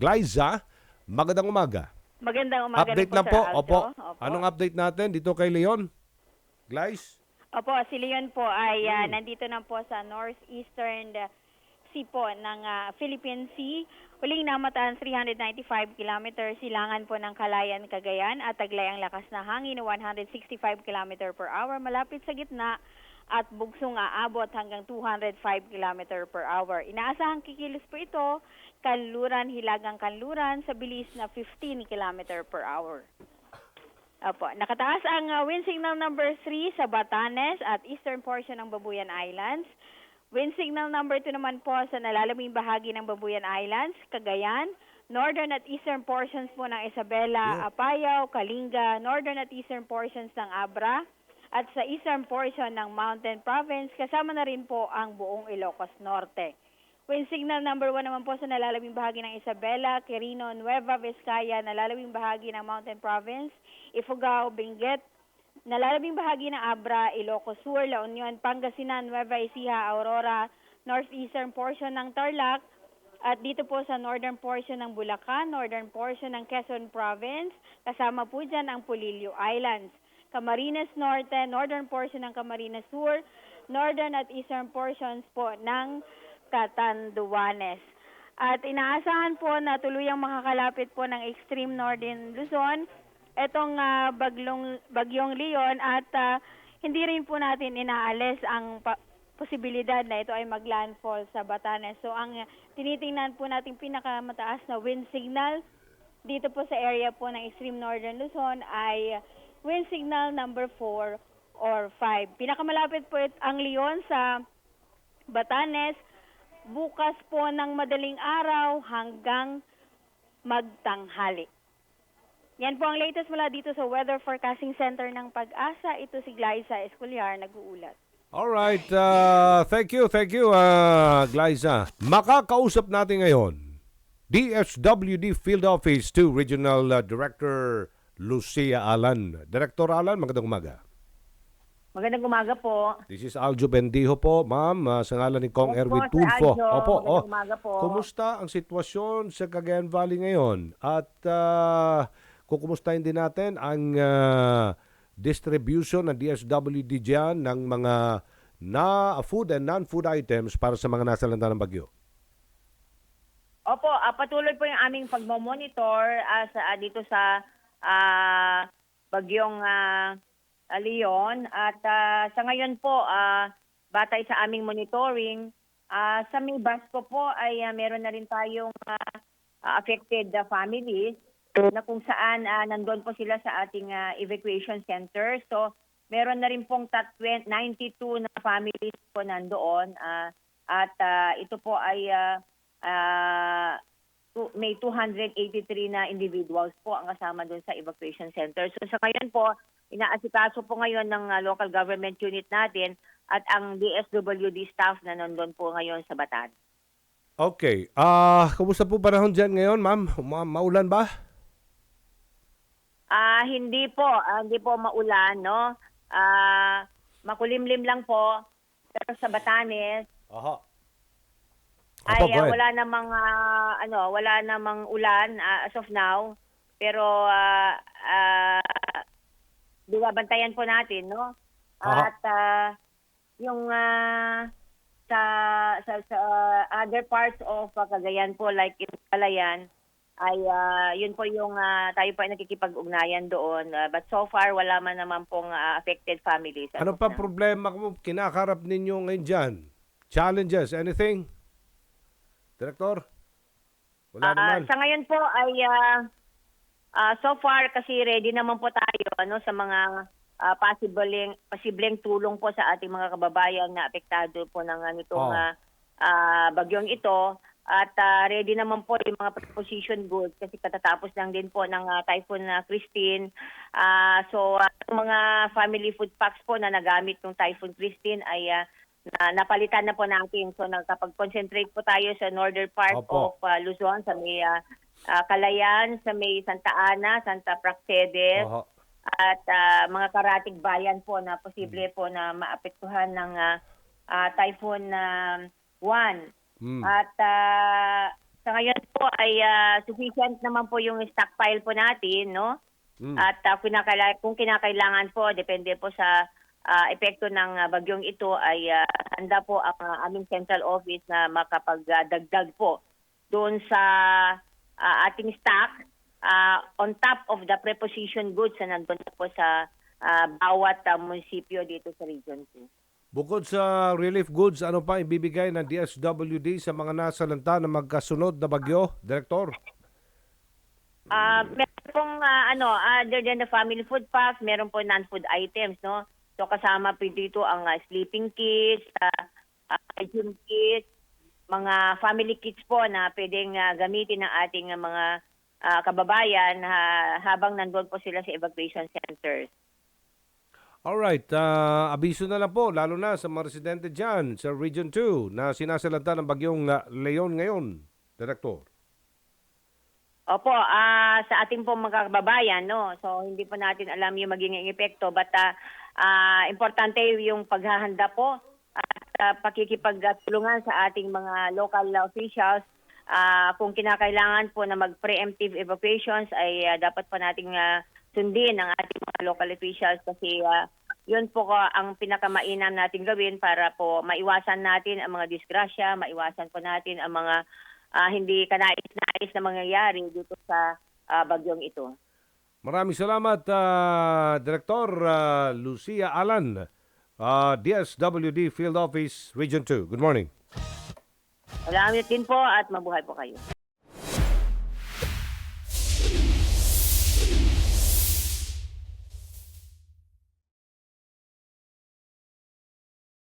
Glyza, magandang umaga. Magandang umaga update lang po. Aljo. Opo. Opo. Anong update natin dito kay Leon? Glyze? Opo, si Leon po ay ah, Hmm. nandito na po sa northeastern uh, sea po ng ah, Philippine Sea. Huling namataan 395 kilometers silangan po ng Kalayan, Cagayan at taglay ang lakas na hangin na 165 km per hour malapit sa gitna at bugsong aabot hanggang 205 km per hour. Inaasahang kikilos po ito, kanluran, hilagang kanluran sa bilis na 15 km per hour. Opo, nakataas ang uh, wind signal number 3 sa Batanes at eastern portion ng Babuyan Islands. Wind signal number 2 naman po sa nalalaming bahagi ng Babuyan Islands, Cagayan, northern at eastern portions po ng Isabela, Apayao, Kalinga, northern at eastern portions ng Abra, at sa eastern portion ng Mountain Province, kasama na rin po ang buong Ilocos Norte. Wind signal number 1 naman po sa nalalaming bahagi ng Isabela, Quirino, Nueva Vizcaya, nalalaming bahagi ng Mountain Province, Ifugao, Benguet, nalalabing bahagi ng Abra, Ilocos Sur, La Union, Pangasinan, Nueva Ecija, Aurora, northeastern portion ng Tarlac, at dito po sa northern portion ng Bulacan, northern portion ng Quezon Province, kasama po dyan ang Pulilio Islands. Camarines Norte, northern portion ng Camarines Sur, northern at eastern portions po ng Catanduanes. At inaasahan po na tuluyang makakalapit po ng extreme northern Luzon etong ah, baglong, bagyong Leon at ah, hindi rin po natin inaalis ang posibilidad na ito ay maglandfall sa Batanes. So ang tinitingnan po natin pinakamataas na wind signal dito po sa area po ng extreme northern Luzon ay wind signal number 4 or 5. Pinakamalapit po it- ang Leon sa Batanes bukas po ng madaling araw hanggang magtanghali. Yan po ang latest mula dito sa Weather Forecasting Center ng Pag-asa. Ito si Glyza Esculiar, nag-uulat. Alright, uh, thank you, thank you, uh, Glyza. Makakausap natin ngayon, DSWD Field Office 2 Regional uh, Director Lucia Alan. Director Alan, magandang umaga. Magandang umaga po. This is Aljo Bendijo po, ma'am, uh, sa ngalan ni Kong Opo, Erwin Tulfo. Aljo. Opo, Magandang oh. umaga po. Kumusta ang sitwasyon sa Cagayan Valley ngayon? At uh, kukumustahin din natin ang uh, distribution ng DSWD dyan ng mga na food and non-food items para sa mga nasalanta ng bagyo. Opo, ah, patuloy po yung aming pagmomonitor ah, sa, ah, dito sa ah, bagyong ah, Leon. At ah, sa ngayon po, ah, batay sa aming monitoring, ah, sa may Basco po ay ah, meron na rin tayong ah, affected ah, families na kung saan ah, nandun po sila sa ating ah, evacuation center. So, meron na rin pong tat- 20 92 na families po nandoon. ah, at ah, ito po ay ah, tu- may 283 na individuals po ang kasama doon sa evacuation center. So sa ngayon po, inaasikaso po ngayon ng ah, local government unit natin at ang DSWD staff na nandun po ngayon sa Batan. Okay. Ah, kumusta po panahon dyan ngayon, ma'am? Ma- maulan ba? Ah, hindi po, ah, hindi po maulan, no? Ah, makulimlim lang po. Pero sa Batanes, Aha. Ay Apo, ah, go ahead. wala namang ah, ano, wala namang ulan ah, as of now. Pero ah ah, binabantayan po natin, no? Aha. At ah, yung ah, sa, sa sa other parts of ah, Cagayan po like in Calayan ay ah, yun po yung ah, tayo po ay nakikipag-ugnayan doon. Ah, but so far wala man naman pong ah, affected families. Ano pa now. problema mo kinakarap ninyo ngayon dyan? Challenges, anything? Director? Wala Ah, naman. Sa ngayon po ay ah, ah, so far kasi ready naman po tayo ano sa mga ah, possibleng posibleng tulong po sa ating mga kababayan na apektado po ng nitong Oh. ah, bagyong ito at ah, ready naman po yung mga preposition goods kasi katatapos lang din po ng ah, typhoon na Christine. Ah, so yung mga family food packs po na nagamit ng typhoon Christine ay ah, na napalitan na po natin. So nagkapag-concentrate po tayo sa northern part Opo. of uh, Luzon, sa may ah, ah, Calayan, sa may Santa Ana, Santa Praxedes, Oho. at ah, mga karatig bayan po na posible po na maapektuhan ng ah, ah, Typhoon na 1. Mm. At ah, sa ngayon po ay ah, sufficient naman po yung stockpile po natin, no? Mm. At ah, kinakaila- kung kinakailangan po, depende po sa ah, epekto ng ah, bagyong ito, ay ah, handa po ang ah, aming central office na makapagdagdag po doon sa ah, ating stock ah, on top of the preposition goods na nandun na po sa ah, bawat ah, munisipyo dito sa Region 2. Bukod sa relief goods, ano pa ibibigay ng DSWD sa mga nasalanta na magkasunod na bagyo, Director? Ah, meron pong ah, ano, other than the family food pack, meron po non-food items, no? So kasama po dito ang ah, sleeping kits, uh, hygiene kits, mga family kits po na pwedeng ah, gamitin ng ating ah, mga ah, kababayan ha- habang nandun po sila sa evacuation centers. Alright, uh, abiso na lang po, lalo na sa mga residente dyan sa Region 2 na sinasalanta ng bagyong uh, Leon ngayon, Director. Opo, ah sa ating po mga kababayan, no? So hindi po natin alam yung magiging epekto but ah, ah, importante yung paghahanda po at ah, pakikipagtulungan sa ating mga local officials Ah, kung kinakailangan po na mag-preemptive evacuations ay ah, dapat pa nating ah, sundin ang ating mga local officials kasi ah, yun po ko ang pinakamainam nating gawin para po maiwasan natin ang mga disgrasya, maiwasan po natin ang mga ah, hindi kanais-nais na mangyayari dito sa ah, bagyong ito. Maraming salamat, uh, Director uh, Lucia Alan, uh, DSWD Field Office, Region 2. Good morning. Salamat din po at mabuhay po kayo.